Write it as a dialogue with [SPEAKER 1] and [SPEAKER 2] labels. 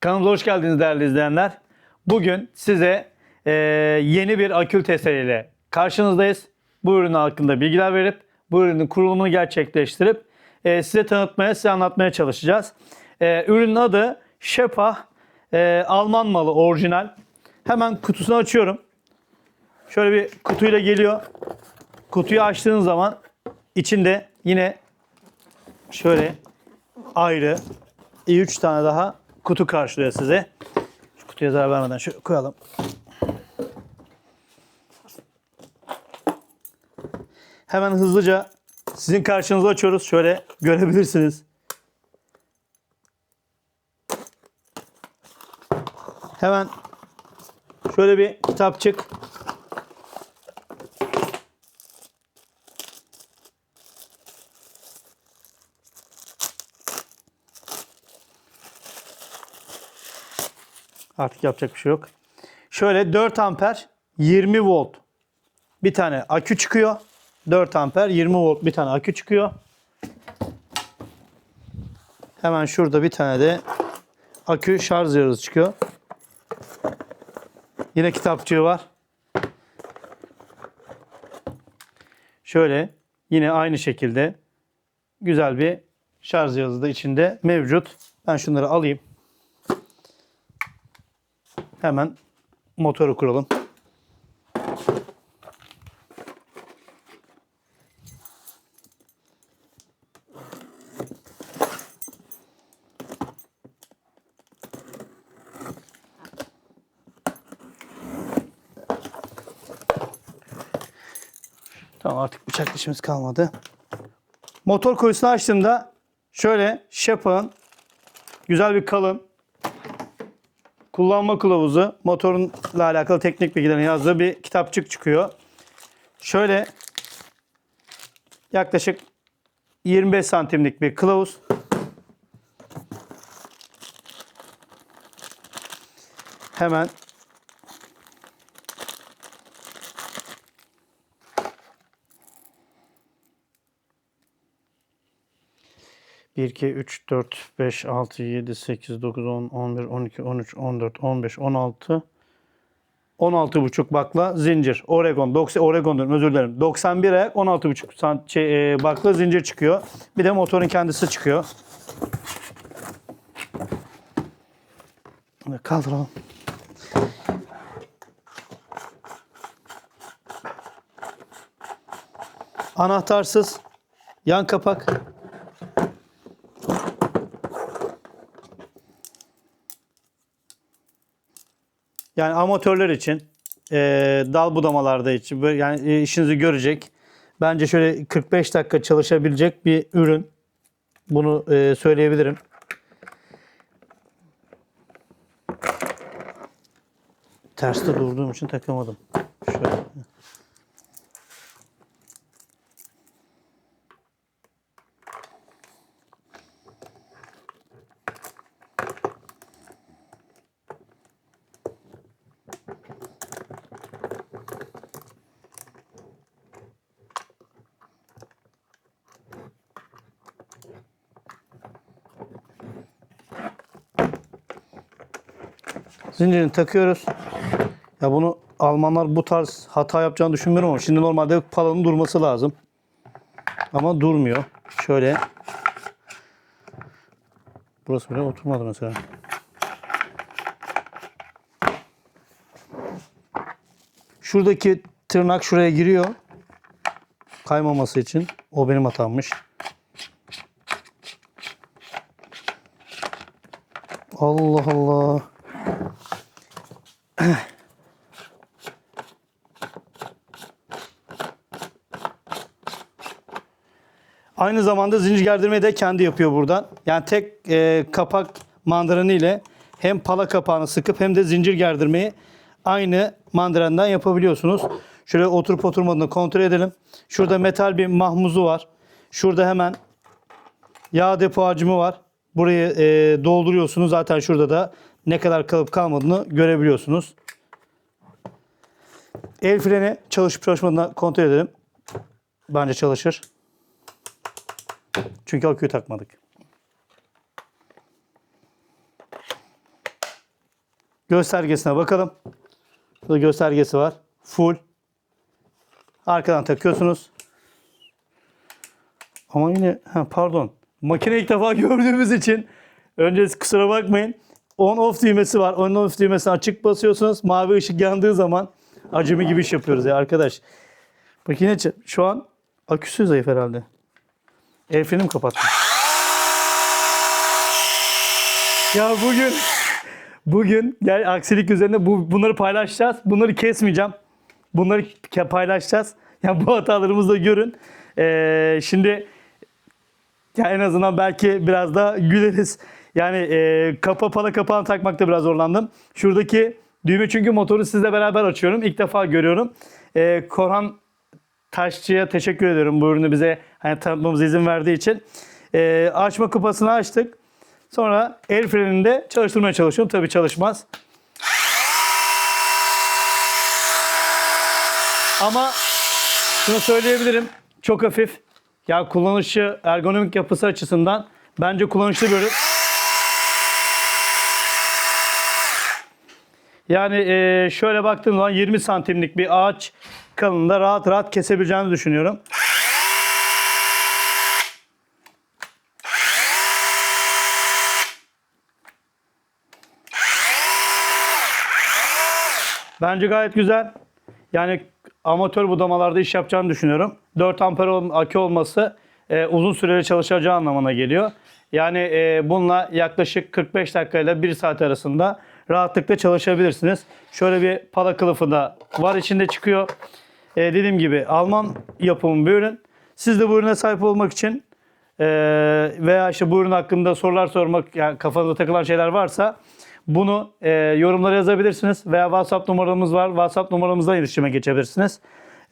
[SPEAKER 1] Kanalımıza hoş geldiniz değerli izleyenler. Bugün size e, yeni bir akül testeriyle karşınızdayız. Bu ürün hakkında bilgiler verip bu ürünün kurulumunu gerçekleştirip e, size tanıtmaya, size anlatmaya çalışacağız. E, ürünün adı Şepa e, Alman malı orijinal. Hemen kutusunu açıyorum. Şöyle bir kutuyla geliyor. Kutuyu açtığın zaman içinde yine şöyle ayrı 3 tane daha kutu karşılıyor size. Şu kutuya zarar vermeden şöyle koyalım. Hemen hızlıca sizin karşınıza açıyoruz. Şöyle görebilirsiniz. Hemen şöyle bir kitapçık. Artık yapacak bir şey yok. Şöyle 4 amper 20 volt bir tane akü çıkıyor. 4 amper 20 volt bir tane akü çıkıyor. Hemen şurada bir tane de akü şarj cihazı çıkıyor. Yine kitapçığı var. Şöyle yine aynı şekilde güzel bir şarj cihazı da içinde mevcut. Ben şunları alayım. Hemen motoru kuralım. Tamam artık bıçak dişimiz kalmadı. Motor kuyusunu açtığımda şöyle Shepard'ın güzel bir kalın kullanma kılavuzu, motorunla alakalı teknik bilgilerini yazdığı bir kitapçık çıkıyor. Şöyle yaklaşık 25 santimlik bir kılavuz. Hemen Bir, iki, üç, dört, beş, altı, yedi, sekiz, dokuz, on, on bir, on iki, on üç, on dört, on beş, on altı, on altı buçuk bakla zincir. Oregon, 90, Oregon diyorum özür dilerim. 91 ayak, 16 buçuk şey, e, bakla zincir çıkıyor. Bir de motorun kendisi çıkıyor. Kaldıralım. Anahtarsız yan kapak. Yani amatörler için, e, dal budamalarda için, böyle yani e, işinizi görecek. Bence şöyle 45 dakika çalışabilecek bir ürün. Bunu e, söyleyebilirim. Terste durduğum için takamadım. Şöyle. Zincirini takıyoruz. Ya bunu Almanlar bu tarz hata yapacağını düşünmüyorum ama şimdi normalde palanın durması lazım. Ama durmuyor. Şöyle. Burası bile oturmadı mesela. Şuradaki tırnak şuraya giriyor. Kaymaması için. O benim hatammış. Allah Allah. Aynı zamanda zincir gerdirmeyi de kendi yapıyor buradan. Yani tek e, kapak mandıranı ile hem pala kapağını sıkıp hem de zincir gerdirmeyi aynı mandırandan yapabiliyorsunuz. Şöyle oturup oturmadığını kontrol edelim. Şurada metal bir mahmuzu var. Şurada hemen yağ depo hacmi var. Burayı e, dolduruyorsunuz. Zaten şurada da ne kadar kalıp kalmadığını görebiliyorsunuz. El freni çalışıp çalışmadığını kontrol edelim. Bence çalışır. Çünkü aküyü takmadık. göstergesine bakalım. Burada göstergesi var. Full. Arkadan takıyorsunuz. Ama yine ha, pardon. Makine ilk defa gördüğümüz için önce kusura bakmayın. On off düğmesi var. On off düğmesini açık basıyorsunuz. Mavi ışık yandığı zaman acemi gibi iş yapıyoruz ya arkadaş. Makine şu an aküsü zayıf herhalde. El frenimi kapattım. Ya bugün bugün gel aksilik üzerine bu, bunları paylaşacağız. Bunları kesmeyeceğim. Bunları paylaşacağız. Yani bu hatalarımızı da görün. Ee, şimdi ya en azından belki biraz da güleriz. Yani e, kapa pala kapağını takmakta biraz zorlandım. Şuradaki düğme çünkü motoru sizle beraber açıyorum. İlk defa görüyorum. E, Korhan Taşçı'ya teşekkür ediyorum bu ürünü bize hani tanıtmamıza izin verdiği için. E, açma kupasını açtık. Sonra el frenini de çalıştırmaya çalışıyorum. Tabii çalışmaz. Ama şunu söyleyebilirim. Çok hafif. Ya kullanışı, ergonomik yapısı açısından bence kullanışlı bir ürün. Yani e, şöyle baktığım zaman 20 santimlik bir ağaç kalınlığında rahat rahat kesebileceğini düşünüyorum. Bence gayet güzel. Yani amatör budamalarda iş yapacağını düşünüyorum. 4 amper akü olması e, uzun süreli çalışacağı anlamına geliyor. Yani e, bununla yaklaşık 45 dakika ile 1 saat arasında rahatlıkla çalışabilirsiniz. Şöyle bir pala kılıfı da var içinde çıkıyor. E, dediğim gibi Alman yapımı bir ürün. Siz de bu ürüne sahip olmak için e, veya işte bu ürün hakkında sorular sormak, yani kafanıza takılan şeyler varsa bunu e, yorumlara yazabilirsiniz veya WhatsApp numaramız var. WhatsApp numaramızdan iletişime geçebilirsiniz.